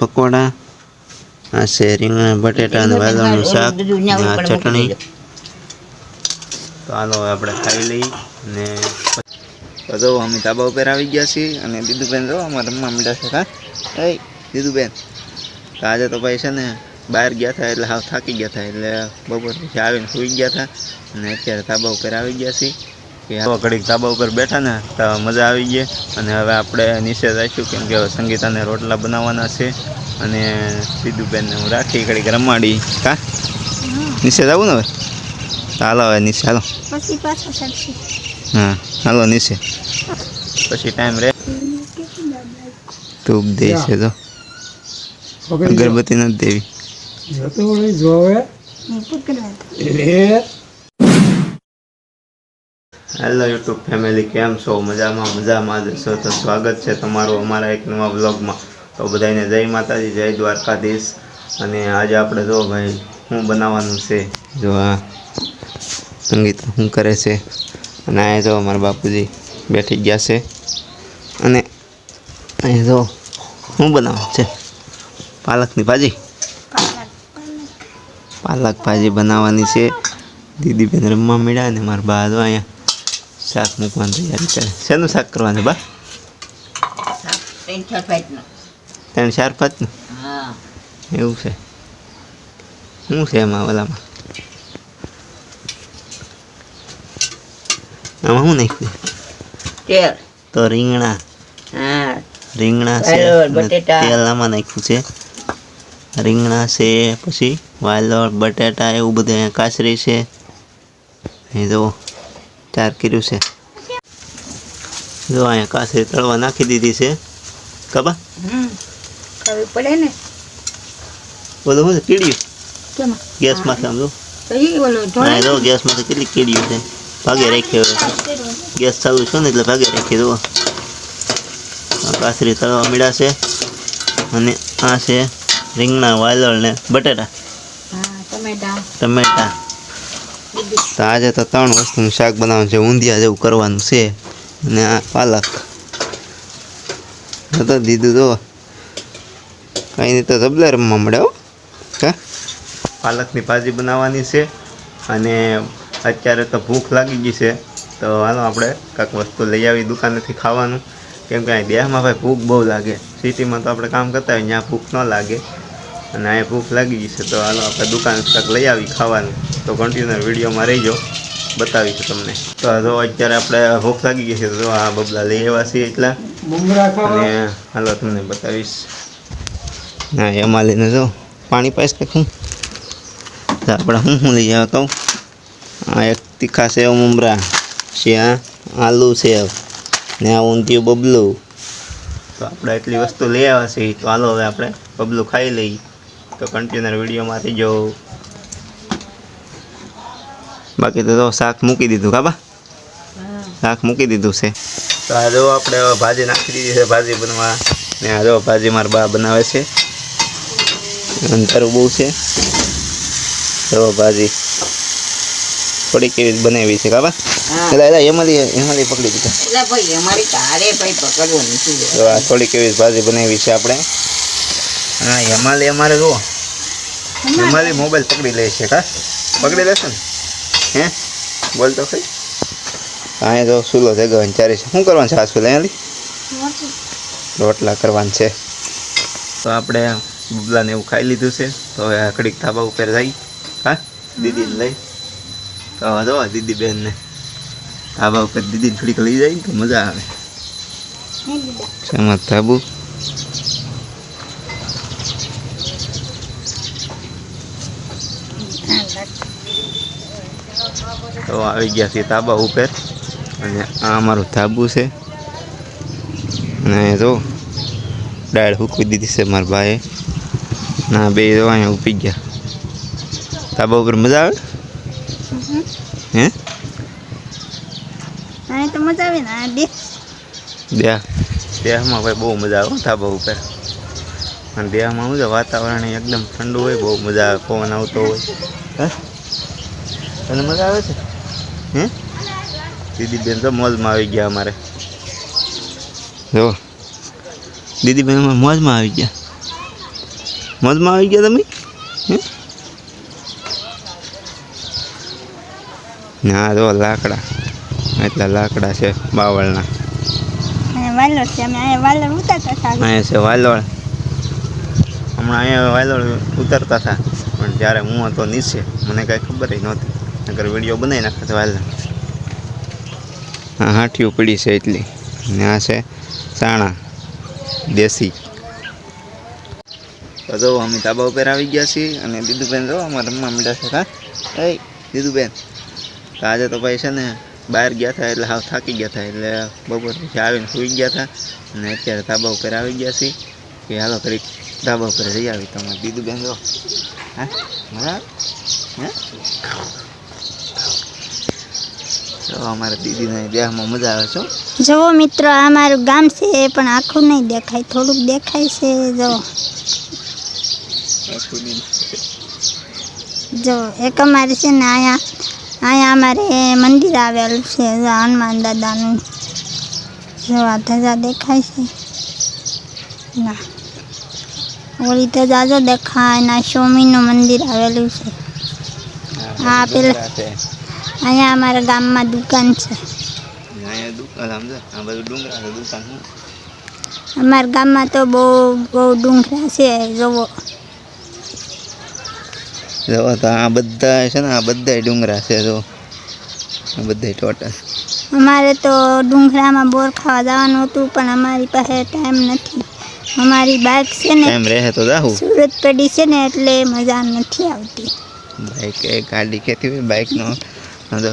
પકોડા આ છે રીંગણા બટેટા અને વાદળનું શાક આ ચટણી. તો હાલો આપણે ખાઈ લઈ અને તો જો અમે ધાબા ઉપર આવી ગયા છીએ અને દીદુબેન જો અમારે રમવા માંડ્યા છે હા? એ દીદુબેન. તો આજે તો ભાઈ છે ને બહાર ગયા હતા એટલે હાવ થાકી ગયા હતા એટલે બપોર પછી આવીને સૂઈ ગયા હતા અને અત્યારે ધાબા ઉપર આવી ગયા છીએ. કે આવો ઘડીક ધાબા ઉપર બેઠા ને તો મજા આવી ગઈ. અને હવે આપણે નીચે જઈશું કેમ કે હવે સંગીતાને રોટલા બનાવવાના છે. અને સીધુબેનને હું રાખી ઘડીક રમાડી. કા? નીચે જવું ને હવે? હાલો હવે નીચે હાલો. પછી પાછા ચાલશે હા હાલો નીચે. પછી ટાઈમ રહે. ધૂપ દે છે તો. અગરબત્તી નથી દેવી. જતો જોવે. હેલો યુટ્યુબ ફેમિલી કેમ છો? મજામાં મજામાં જ છો? તો સ્વાગત છે તમારું અમારા એક નવા બ્લોગમાં તો બધાને જય માતાજી, જય દ્વારકાધીશ. અને આજે આપણે જો ભાઈ, શું બનાવવાનું છે? જો આ સંગીત શું કરે છે? અને અહીંયા જો અમારા બાપુજી બેઠી ગયા છે. અને અહીંયા જો શું બનાવવાનું છે? પાલકની ભાજી? પાલક ભાજી બનાવવાની છે. દીદી બેન રમવા મળ્યા અને મારા બા અહીંયા. શાક મૂકવાની તૈયારી કરે. શેનું શાક કરવાનું બા? ત્રણ ચાર પાંચનો એવું છે. શું છે એમાં ઓલામાં? આમાં શું નાખ્યું? તો રીંગણા. રીંગણા છે તેલ આમાં નાખ્યું છે. રીંગણા છે પછી વાલોળ બટેટા એવું બધું કાચરી છે. એ જો ચાર કર્યું છે. જો અહીંયા કાસરી તળવા નાખી દીધી છે. કબા ખાવી પડે ને. બોલો છે? કીડ્યું? ગેસમાંથી આમ જો. હા કેટલી કીડ્યું છે. ભાગે રાખી ગેસ ચાલુ છે ને એટલે ભાગે રાખી દો કાસરી તળવા મીડા છે. અને આ છે રીંગણા વાલોળ ને બટેટા. ટમેટા. તો આજે તો ત્રણ વસ્તુનું શાક બનાવવાનું છે, ઊંધિયા જેવું કરવાનું છે અને આ પાલક. તો દીધું તો. કંઈ નહીં તો જબલા રમવા મળે હા. પાલકની ભાજી બનાવવાની છે અને અત્યારે તો ભૂખ લાગી ગઈ છે. તો હાલો આપણે કાંઈક વસ્તુ લઈ આવી દુકાનેથી ખાવાનું. કેમ કે અહીં દેહમાં ભાઈ ભૂખ બહુ લાગે. સિટીમાં તો આપણે કામ કરતા હોય ત્યાં ભૂખ ન લાગે. અને અહીંયા ભૂખ લાગી ગઈ છે, તો હાલો આપણે દુકાન કાંઈક લઈ આવી ખાવાનું. તો કન્ટિન્યુ વિડીયોમાં રહીજો. બતાવીશું તમને. તો જો અત્યારે આપણે ભૂખ લાગી ગઈ છે તો આ બબલા લઈ આવ્યા છીએ એટલા અને હાલો તમને બતાવીશ. હા એમાં લઈને જો પાણી પાઈશ કે શું તો આપણે હું શું લઈ આવ્યો કહું આ એક તીખા સેવ મુમરા છે આ આલુ સેવ ને આ ઊંધિયું બબલું. તો આપણે એટલી વસ્તુ લઈ આવ્યા છીએ. તો હાલો હવે આપણે બબલું ખાઈ લઈએ. તો કન્ટિન્યુઅર વિડીયોમાં રહીજો. બાકી તો શાક મૂકી દીધું કાબા શાક મૂકી દીધું છે. તો આ જો આપણે ભાજી નાખી દીધી છે ભાજી બનવા. ને આ જો ભાજી મારા બા બનાવે છે. અંતરું બહુ છે. જો ભાજી થોડીક એવી બનાવી છે કાબા એટલે એટલે એમાંથી એમાંથી પકડી દીધા. ભાઈ અમારી તારે ભાઈ પકડવો નથી તો આ થોડીક એવી ભાજી બનાવી છે આપણે. હા એમાલી અમારે જુઓ. હિમાલય મોબાઈલ પકડી લે છે કા પકડી લેશે ને? હે? બોલ તો ખરી. અહીંયા જો સુલો છે ગન ચારે છે. શું કરવાનું છે આ સુલે અહીંયાથી રોટલા. કરવાના છે. તો આપણે બબલાને એવું ખાઈ લીધું છે. તો હવે આ થાબા ધાબા ઉપર જઈ. હા? દીદીને લઈ. તો હવે જો દીદી બેનને ધાબા ઉપર દીદીને થોડીક લઈ જાય તો મજા આવે. શેમાં ધાબુ? તો આવી ગયા છીએ તાબા ઉપર. અને આ અમારું ધાબુ છે. અને જો દાળ હૂકવી દીધી છે મારા ભાઈએ. ના બે જો અહીંયા ઉપી ગયા. ધાબા ઉપર મજા આવે? હે? તો મજા આવે ને દેહ દેહમાં ભાઈ બહુ મજા આવે ધાબા ઉપર. અને દેહમાં શું વાતાવરણ એકદમ ઠંડુ હોય બહુ મજા આવે પવન આવતો હોય. હે? તને મજા આવે છે? હે દીદીબેન તો મોજમાં આવી ગયા અમારે. જો. દીદીબેન અમારે મોજમાં આવી ગયા. મોજમાં આવી ગયા તમે? ના જો લાકડા. એટલા લાકડા છે બાવળના. છે અમે અહીંયા ઉતારતા હતા. અહીંયા છે વાલોળ. હમણાં અહીંયા વાલોળ ઉતરતા હતા. પણ જ્યારે હું હતો નીચે મને કાંઈ ખબર નહોતી. નગર વીડિયો બનાવી નાખતા હાલ. હા હાંઠિયું પડી છે એટલી. ને આ છે સાણા, દેશી. તો જો, અમે ધાબા ઉપર આવી ગયા છીએ અને દીદુબેન જો અમારે રમવા મળ્યા છે, હા? એ દીદુબેન. તો આજે તો ભાઈ છે ને બહાર ગયા હતા એટલે હાવ થાકી ગયા હતા એટલે બપોર પછી આવીને સૂઈ ગયા હતા. અને અત્યારે ધાબા ઉપર આવી ગયા છીએ. કે હાલો કરી ધાબા ઉપર જઈ આવી તમારે દીદુબેન જો. હા? મજા હે? તો અમારા દીદીના દેહમાં મજા આવે છે જુઓ મિત્રો આ મારું ગામ છે પણ આખું નહીં દેખાય થોડુંક દેખાય છે જો. જો એક અમારે છે ને અહીંયા અહીંયા અમારે મંદિર આવેલું છે હનુમાન દાદાનું. જો આ ધજા દેખાય છે. ના. ઓલી ધજા જો દેખાય ના સ્વામીનું મંદિર આવેલું છે. હા, પેલા- અહીંયા અમારા ગામમાં દુકાન છે. અહીંયા દુકાન સમજો આ બધું ડુંગરા છે દુકાન શું અમારા ગામમાં તો બહુ બહુ ડુંગરા છે જોવો જો તો આ બધા છે ને આ બધા ડુંગરા છે જો આ બધા ટોટલ. અમારે તો ડુંગરામાં બોર ખાવા જવાનું હતું પણ અમારી પાસે ટાઈમ નથી. અમારી બાઇક છે ને એમ રહે તો જાહું. સુરત પડી છે ને એટલે મજા નથી આવતી. બાઇક એ ગાડી કેતી હોય બાઇકનો જો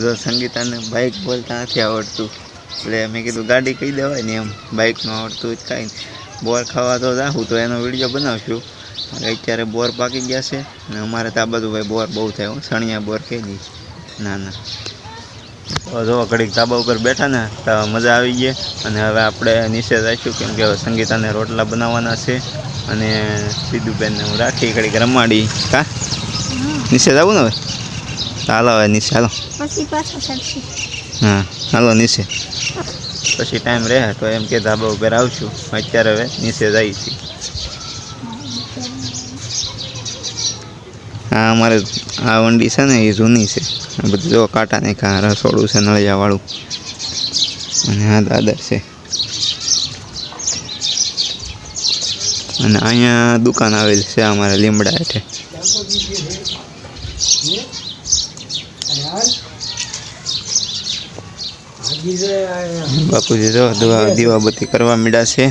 જો સંગીતાને બાઇક બોલતા નથી આવડતું. એટલે મેં કીધું ગાડી કહી દેવાય ને એમ. બાઇકનું આવડતું જ કાંઈ બોર ખાવા તો રાખું તો એનો વીડિયો બનાવશું. અત્યારે બોર પાકી ગયા છે અને અમારે તો આ બધું ભાઈ બોર બહુ થાય હું. સણિયા બોર કહી દઈ ના ના. જો ઘડીક ધાબા ઉપર બેઠા ને તો મજા આવી ગઈ. અને હવે આપણે નીચે જઈશું કેમ કે હવે સંગીતાને રોટલા બનાવવાના છે. અને સીધુબેનને હું રાખી ઘડીક રમાડી. કા? નીચે જવું ને હવે? તો હાલો હવે નીચે હાલો. પછી પાછા ચડશે હા હાલો નીચે. પછી ટાઈમ રહે તો એમ કે ધાબા ઉપર આવશું. અત્યારે હવે નીચે જઈએ છીએ. હા અમારે આ વંડી છે ને એ જૂની છે. આ બધું જો કાંટા નહીં કાં રસોડું છે નળિયાવાળું. અને આ દાદર છે. અને અહીંયા દુકાન આવેલી છે અમારે લીમડા હેઠે. બાપુજી જો દીવાબત્તી કરવા મીડા છે.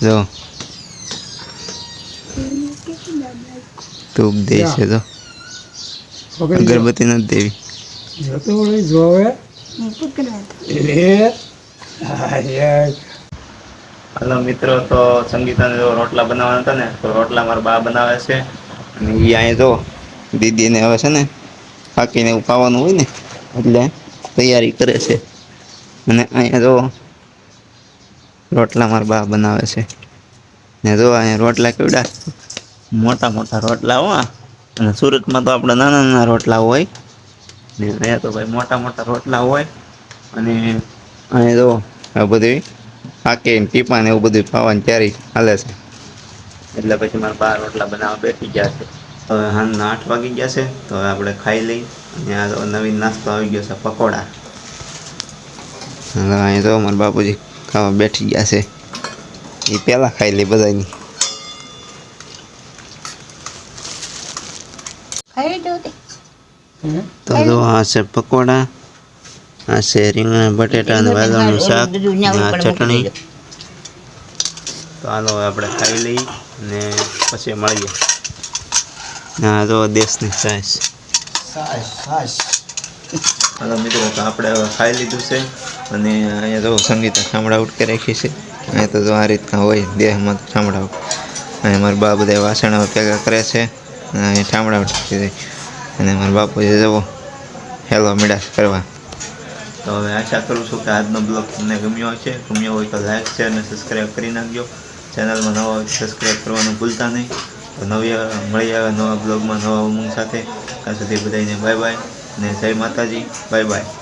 જો. ધૂપ દે છે તો અગરબત્તી નથી દેવી. જતો વળી જોવે હું પકડવા એ. આય, હલો મિત્રો તો સંગીતાને જો રોટલા બનાવવાના હતા ને તો રોટલા મારા બા બનાવે છે. અને એ અહીંયા જો દીદીને હવે છે ને પાકીને ખાવાનું હોય ને, એટલે તૈયારી કરે છે. અને અહીંયા જો રોટલા મારા બા બનાવે છે. ને જો અહીંયા રોટલા કેવડા? મોટા મોટા રોટલા હોય અને સુરતમાં તો આપણે નાના નાના રોટલા હોય. ને અહીંયા તો ભાઈ મોટા મોટા રોટલા હોય. અને અહીંયા જો આ બધી પાકે પીપા ને એવું બધું ખાવાની તૈયારી હાલે છે. એટલે પછી મારા બાર રોટલા બનાવવા બેઠી ગયા છે. હવે હાંજના આઠ વાગી ગયા છે તો હવે આપણે ખાઈ લઈ અને આ તો નવીન નાસ્તો આવી ગયો છે પકોડા. અહીં અહીંયા તો મારા બાપુજી ખાવા બેઠી ગયા છે. એ પહેલાં ખાઈ લે બધાની ખાઈ દો તે? તો જો આ છે પકોડા આ છે રીંગણા બટેટા અને વાદળનું શાક આ ચટણી. તો આનો આપણે ખાઈ લઈ. ને પછી મળીએ. ના જો દેશની સાસ. હાલો મિત્રો તો આપણે હવે ખાઈ લીધું છે અને અહીંયા જો સંગીતા ચામડા ઉટકે રાખી છે. અહીંયા તો જો આ રીતના હોય દેહમાં ચામડા ઉટ અને મારા બા બધા વાસણ ભેગા કરે છે અને અહીંયા ચામડા ઉટકી જાય અને મારા બાપુ જે જવો હેલો મીડાસ કરવા. તો હવે આશા કરું છું કે આજનો બ્લોગ તમને ગમ્યો હશે. ગમ્યો હોય તો લાઈક શેર અને સબસ્ક્રાઈબ કરી નાખજો. ચેનલમાં નવા સબસ્ક્રાઈબ કરવાનું ભૂલતા નહીં. તો નવી મળી આવે નવા બ્લોગમાં નવા ઉમંગ સાથે. ત્યાં સુધી બધાને બાય બાય અને જય માતાજી. Bye bye